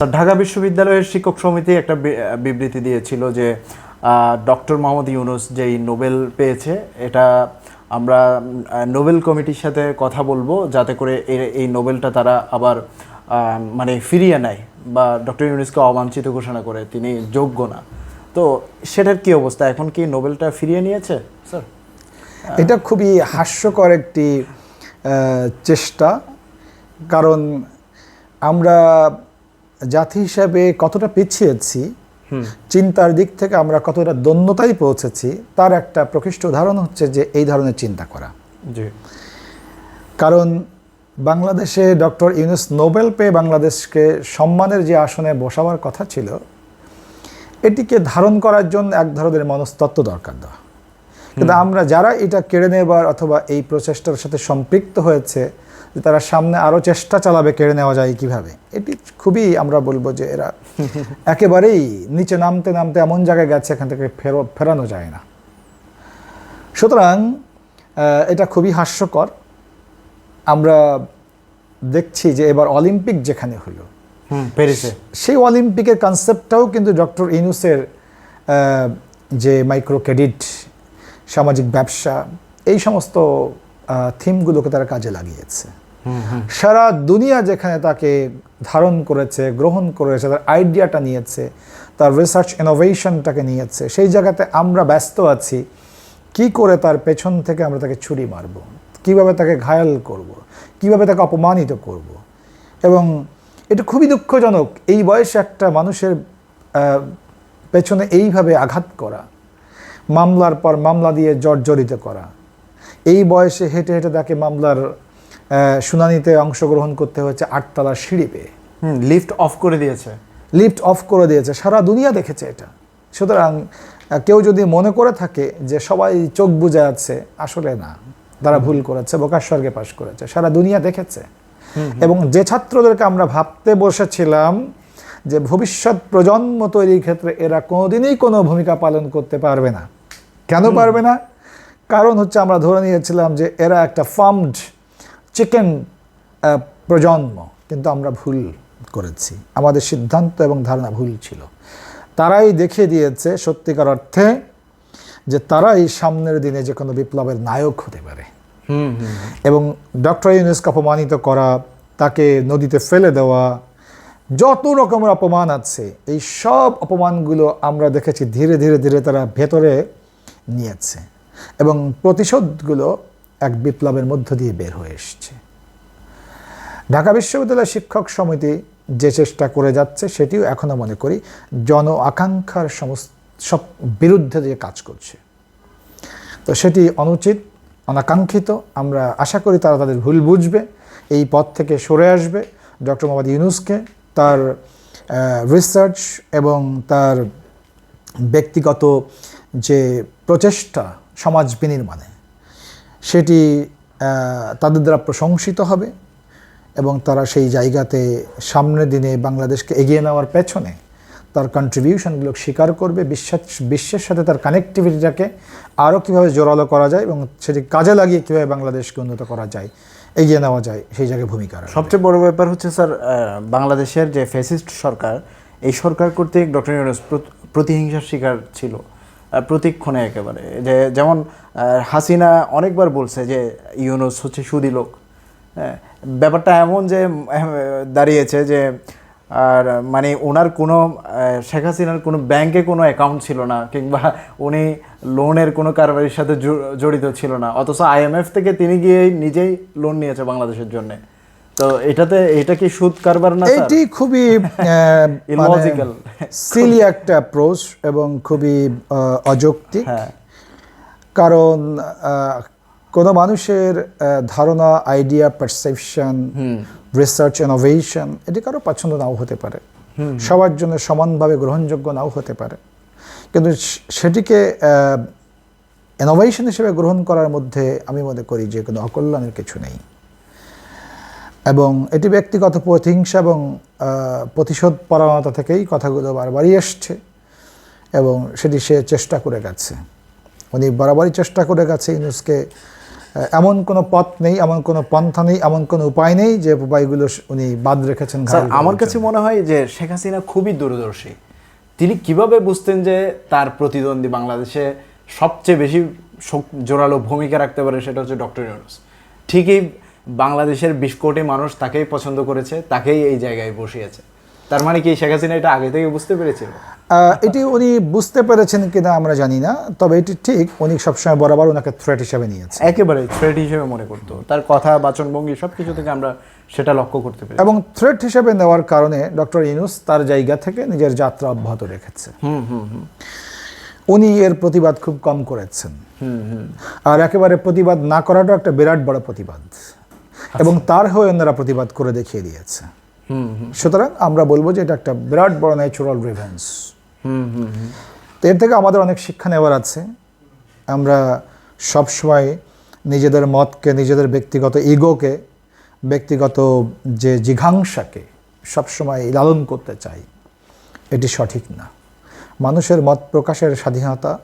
ঢাকা বিশ্ববিদ্যালয়ের শিক্ষক সমিতি একটা বিবৃতি দিয়েছিল যে ডক্টর মোহাম্মদ ইউনুস যেই নোবেল পেয়েছে, এটা আমরা নোবেল কমিটির সাথে কথা বলব যাতে করে এই নোবেলটা তারা আবার মানে ফিরিয়ে নেয় বা ডক্টর ইউনুসকে অবাঞ্ছিত ঘোষণা করে তিনি যোগ্য না। তো সেটার কি অবস্থা? এখন কি নোবেলটা ফিরিয়ে নিয়েছে, স্যার? এটা খুবই হাস্যকর একটি চেষ্টা। কারণ আমরা জাতি হিসাবে কতটা পিছিয়েছি চিন্তার দিক থেকে আমরা কতটা দন্যতায় পৌঁছেছি তার একটা প্রকৃষ্ট উদাহরণ হচ্ছে যে এই ধরনের চিন্তা করা। কারণ বাংলাদেশে ডক্টর ইউনুস নোবেল পেয়ে বাংলাদেশকে সম্মানের যে আসনে বসাবার কথা ছিল এটিকে ধারণ করার জন্য এক ধরনের মনস্তত্ত্ব দরকার দেওয়া। কিন্তু আমরা যারা এটা কেড়ে নেবার অথবা এই প্রচেষ্টার সাথে সম্পৃক্ত হয়েছে যে তারা সামনে আরও চেষ্টা চালাবে কেড়ে নেওয়া যায় কীভাবে? এটি খুবই আমরা বলব যে এরা একেবারেই নিচে নামতে নামতে এমন জায়গায় গেছে এখান থেকে ফেরো ফেরানো যায় না। সুতরাং এটা খুবই হাস্যকর। আমরা দেখছি যে এবার অলিম্পিক যেখানে হলো প্যারিসে সেই অলিম্পিকের কনসেপ্টটাও কিন্তু ডক্টর ইনুসের যে মাইক্রো ক্রেডিট সামাজিক ব্যবসা এই সমস্ত থিমগুলোকে তারা কাজে লাগিয়েছে। সারা দুনিয়া যেখানে তাকে ধারণ করেছে গ্রহণ করেছে তার আইডিয়াটা নিয়েছে তার রিসার্চ ইনোভেশনটাকে নিয়েছে সেই জায়গাতে আমরা ব্যস্ত আছি কি করে তার পেছন থেকে আমরা তাকে ছুরি মারব কীভাবে তাকে ঘায়াল করব কীভাবে তাকে অপমানিত করব। এবং এটা খুবই দুঃখজনক এই বয়সে একটা মানুষের পেছনে এইভাবে আঘাত করা মামলার পর মামলা দিয়ে জর্জরিত করা এই বয়সে হেঁটে হেঁটে তাকে মামলার শুনানিতে অংশগ্রহণ করতে হয়েছে আটতলার সিঁড়ি পেয়ে হুম লিফট অফ করে দিয়েছে। লিফট অফ করে দিয়েছে। সারা দুনিয়া দেখেছে এটা। সুতরাং কেউ যদি মনে করে থাকে যে সবাই চোখ বুঝে আছে আসলে না। তারা ভুল করেছে বোকার স্বর্গে পাশ করেছে। সারা দুনিয়া দেখেছে। এবং যে ছাত্রদেরকে আমরা ভাবতে বসেছিলাম যে ভবিষ্যৎ প্রজন্ম তৈরির ক্ষেত্রে এরা কোনোদিনই কোনো ভূমিকা পালন করতে পারবে না। কেন পারবে না? কারণ হচ্ছে আমরা ধরে নিয়েছিলাম যে এরা একটা ফার্মড চিকেন প্রজন্ম কিন্তু আমরা ভুল করেছি। আমাদের সিদ্ধান্ত এবং ধারণা ভুল ছিল। তারাই দেখিয়ে দিয়েছে সত্যিকার অর্থে যে তারাই সামনের দিনে যে কোনো বিপ্লবের নায়ক হতে পারে। এবং ডক্টর ইউনুসকে অপমানিত করা তাকে নদীতে ফেলে দেওয়া যত রকমের অপমান আছে এই সব অপমানগুলো আমরা দেখেছি ধীরে ধীরে ধীরে তারা ভেতরে নিয়েছে। এবং প্রতিশোধগুলো এক বিপ্লবের মধ্য দিয়ে বের হয়ে এসছে। ঢাকা বিশ্ববিদ্যালয় শিক্ষক সমিতি যে চেষ্টা করে যাচ্ছে, সেটিও এখনও মনে করি জন আকাঙ্ক্ষার সমস্ত, সব বিরুদ্ধে দিয়ে কাজ করছে। তো সেটি অনুচিত, অনাকাঙ্ক্ষিত, আমরা আশা করি তারা তাদের ভুল বুঝবে, এই পথ থেকে সরে আসবে। ডক্টর মোহাম্মদ ইউনুসকে তার রিসার্চ এবং তার ব্যক্তিগত যে প্রচেষ্টা সমাজ বিনির্মাণে। সেটি তাদের দ্বারা প্রশংসিত হবে এবং তারা সেই জায়গাতে সামনের দিনে বাংলাদেশকে এগিয়ে নেওয়ার পেছনে তার কন্ট্রিবিউশনগুলো স্বীকার করবে। বিশ্বাস বিশ্বের সাথে তার কানেক্টিভিটিটাকে আরও কীভাবে জোরালো করা যায় এবং সেটি কাজে লাগিয়ে কীভাবে বাংলাদেশকে উন্নত করা যায়, এগিয়ে নেওয়া যায়, সেই জায়গায় ভূমিকা সবচেয়ে বড় ব্যাপার হচ্ছে স্যার বাংলাদেশের যে ফ্যাসিস্ট সরকার, এই সরকার কর্তৃক ডক্টর ইউনুস প্রতিহিংসার শিকার ছিল। প্রতিক্ষণে একেবারে। যে যেমন হাসিনা অনেকবার বলছে যে ইউনুস হচ্ছে সুদি লোক। হ্যাঁ, ব্যাপারটা এমন যে দাঁড়িয়েছে যে আর মানে ওনার কোনো শেখ হাসিনার কোনো ব্যাংকে কোনো অ্যাকাউন্ট ছিল না কিংবা উনি লোনের কোনো কারবারির সাথে জড়িত ছিল না। অথচ আইএমএফ থেকে তিনি গিয়ে নিজেই লোন নিয়েছে বাংলাদেশের জন্য। তো এটাতে এটা কি সুদ কারবার না এটি খুবই. সিলি একটা অ্যাপ্রোচ এবং খুবই অযৌক্তিক। হ্যাঁ। কারণ কোনো মানুষের ধারণা আইডিয়া পারসেপশন রিসার্চ ইনোভেশন এটি কারও পছন্দ নাও হতে পারে। সবার জন্য সমানভাবে গ্রহণযোগ্য নাও হতে পারে। কিন্তু সেটিকে ইনোভেশন হিসেবে গ্রহণ করার মধ্যে আমি মনে করি যে কোনো অকল্যাণের কিছু নেই। এবং এটি ব্যক্তিগত প্রতিহিংসা এবং প্রতিশোধ পরায়ণতা থেকেই কথাগুলো বারবারই এসছে এবং সেটি সে চেষ্টা করে গেছে। উনি বরাবরই চেষ্টা করে গেছে ইউনুসকে এমন কোনো পথ নেই এমন কোনো পন্থা নেই এমন কোনো উপায় নেই যে উপায়গুলো উনি বাদ রেখেছেন স্যার আমার কাছে মনে হয় যে শেখ হাসিনা খুবই দূরদর্শী। তিনি কীভাবে বুঝতেন যে তার প্রতিদ্বন্দ্বী বাংলাদেশে সবচেয়ে বেশি জোরালো ভূমিকা রাখতে পারে সেটা হচ্ছে ডক্টর ইউনুস। ঠিকই বাংলাদেশের বিশ কোটি মানুষ তাকেই পছন্দ করেছে তাকেই এই জায়গায় বসিয়েছে। তার মানে কি শেখ হাসিনা এটা আগে থেকে বুঝতে পেরেছিল? এটি উনি বুঝতে পেরেছেন কিনা আমরা জানি না তবে এটি ঠিক উনি সবসময় বরাবর ওনাকে থ্রেট হিসাবে নিয়েছে একেবারে থ্রেট হিসেবে মনে করতো। তার কথা বাচনভঙ্গি সব কিছু থেকে আমরা সেটা লক্ষ্য করতে পারি এবং থ্রেট হিসাবে নেওয়ার কারণে ডক্টর ইনুস তার জায়গা থেকে নিজের যাত্রা অব্যাহত রেখেছে। হুম হুম হুম। উনি এর প্রতিবাদ খুব কম করেছেন। হুম হুম। আর একেবারে প্রতিবাদ না করাটাও একটা বিরাট বড় প্রতিবাদ। এবং তার হয়ে অন্যরা প্রতিবাদ করে দেখিয়ে দিয়েছে। সুতরাং আমরা বলব যে এটা একটা বিরাট বড় ন্যাচুরাল রিভেন্স হুম হুম হুম। তো এর থেকে আমাদের অনেক শিক্ষা নেওয়ার আছে। আমরা সবসময় নিজেদের মতকে নিজেদের ব্যক্তিগত ইগোকে ব্যক্তিগত যে জিঘাংসাকে সবসময় লালন করতে চাই। এটি সঠিক না। মানুষের মত প্রকাশের স্বাধীনতা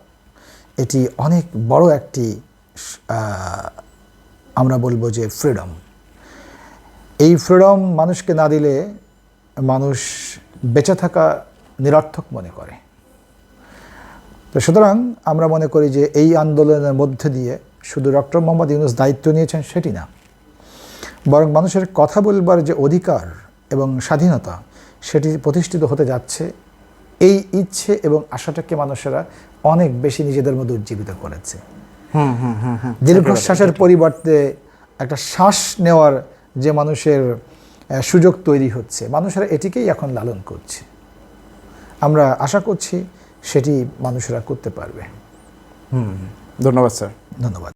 এটি অনেক বড় একটি আমরা বলব যে ফ্রিডম এই ফ্রিডম মানুষকে না দিলে মানুষ বেঁচে থাকা নিরর্থক মনে করে। তো সুতরাং আমরা মনে করি যে এই আন্দোলনের মধ্যে দিয়ে শুধু ডক্টর মোহাম্মদ ইউনুস দায়িত্ব নিয়েছেন সেটি না বরং মানুষের কথা বলবার যে অধিকার এবং স্বাধীনতা সেটি প্রতিষ্ঠিত হতে যাচ্ছে এই ইচ্ছে এবং আশাটাকে মানুষেরা অনেক বেশি নিজেদের মধ্যে উজ্জীবিত করেছে। হুম হুম হুম হুম। দীর্ঘশ্বাসের পরিবর্তে একটা শ্বাস নেওয়ার যে মানুষের সুযোগ তৈরি হচ্ছে। মানুষেরা এটিকেই এখন লালন করছে। আমরা আশা করছি সেটি মানুষেরা করতে পারবে। হুম ধন্যবাদ স্যার। ধন্যবাদ।